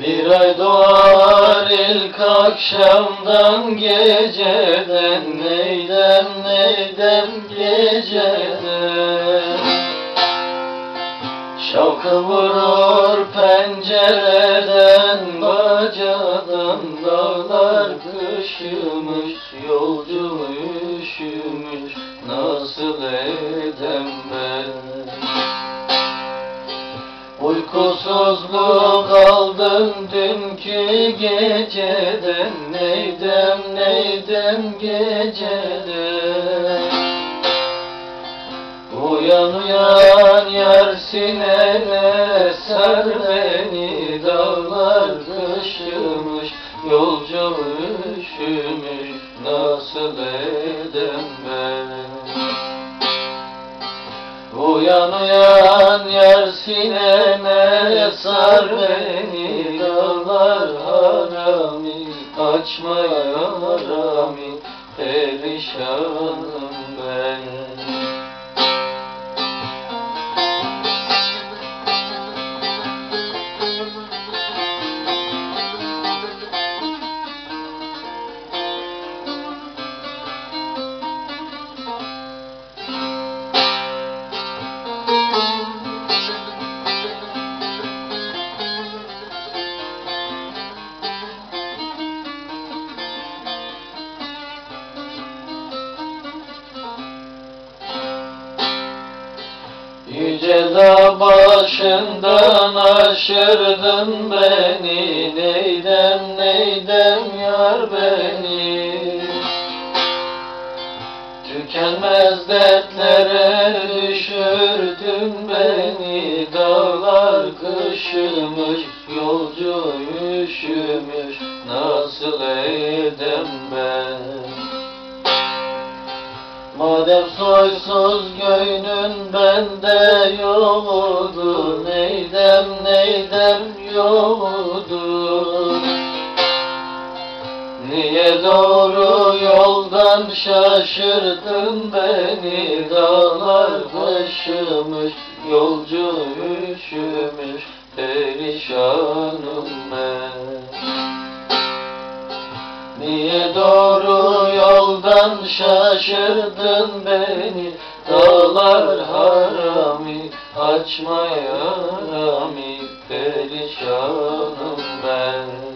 Bir ay doğar ilk akşamdan geceden Neydem neydem geceden? Şavkı vurur pencereden bacadan Dağlar kışımış yolcu üşümüş Nasıl edem Uykusuzluk aldım dünkü geceden Neydem neydem geceden? Uyan uyan yar sinene sar beni Dağlar kışımış yolcu üşümüş Nasıl edem ben Uyan uyan yar sinene sar beni Dağlar harami açma yarami Perişanım ben Yüce dağ başından aşırdın beni. Neydem neydem yar beni? Tükenmez dertlere düşürdün beni. Dağlar kışımış, yolcu üşümüş. Nasıl edem ben Madem soysuz göynün bende yoktu Neydem neydem yoktu Niye doğru yoldan şaşırdın beni Dağlar taşımış, yolcu üşümüş Perişanım ben? Niye doğru yoldan şaşırdın beni Dağlar harami açma yarami Perişanım ben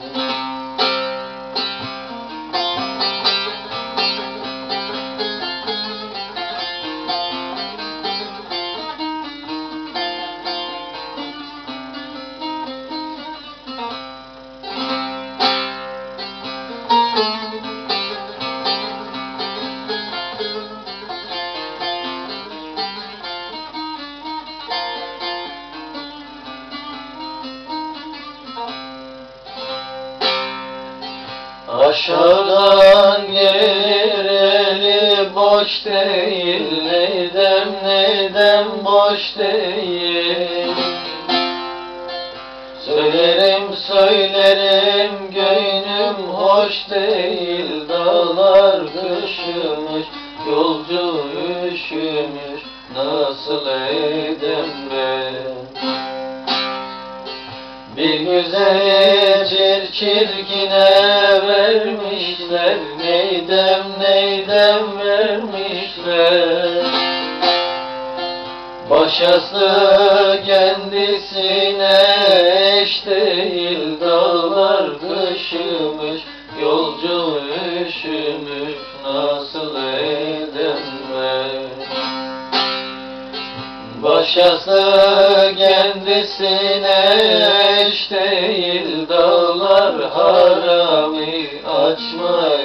Aşağıdan gelir eli boş değil Neydem neydem boş değil. Söylerim söylerim göynüm hoş değil Dağlar kışımış yolcu üşümüş Nasıl edem bir güzel çir çirkine vermişler. Neydem neydem vermişler. Başası kendisine eş değil Dağlar Başası kendisine eş değil Dağlar harami açma